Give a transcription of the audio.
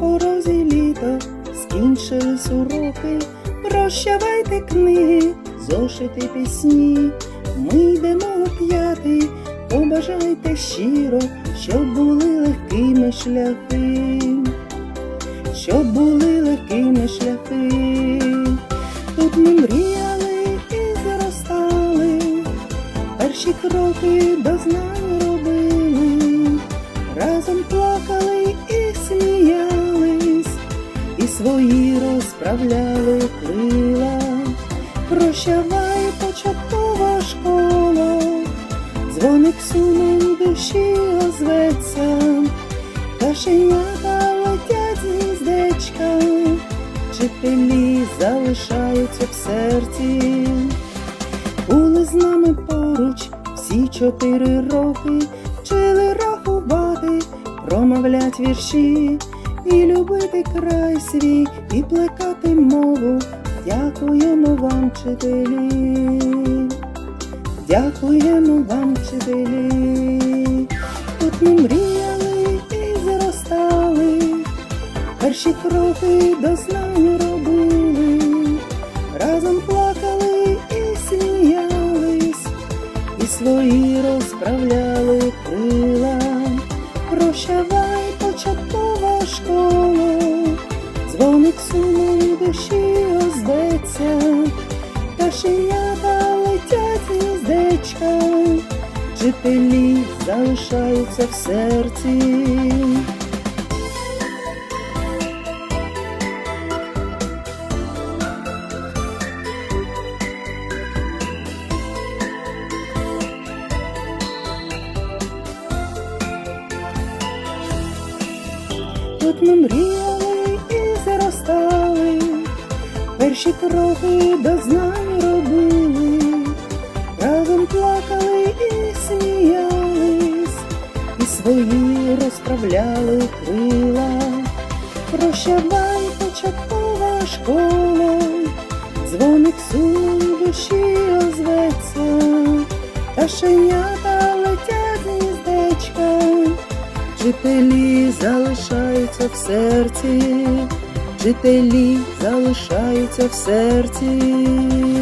на порозі літо, скінчились уроки, прощавайте книги, зошити пісні, ми йдемо у побажайте щиро, щоб були легкими шляхи, щоб були легкими шляхи, тут ми мріяли і зростали, перші кроки до знань робили, разом плакали свої розправляли крила. Прощавай, початкова школа, дзвоник сумом душі озветься, пташенята летять з гніздечка, вчителі залишаються в серці. Були з нами поруч всі чотири роки, вчили рахувати, промовлять вірші, і любити край свій, і плекати мову. Дякуємо вам, вчителі, дякуємо вам, вчителі. Тут ми мріяли і зростали, перші кроки до знань робили, разом плакали і сміялись, і свої розправляли крила. Прощавай, початкова школа, дзвоник сумом душі озветься, пташенята летять з гніздечка, вчителі залишаються в серці. Тут ми мріяли і зростали, перші кроки до знань робили, разом плакали і сміялись, і свої розправляли крила. Прощавай, початкова школа, дзвоник сум душі озветься, пташенята летять Вчителі залишаються в серці, жителі залишаються в серці.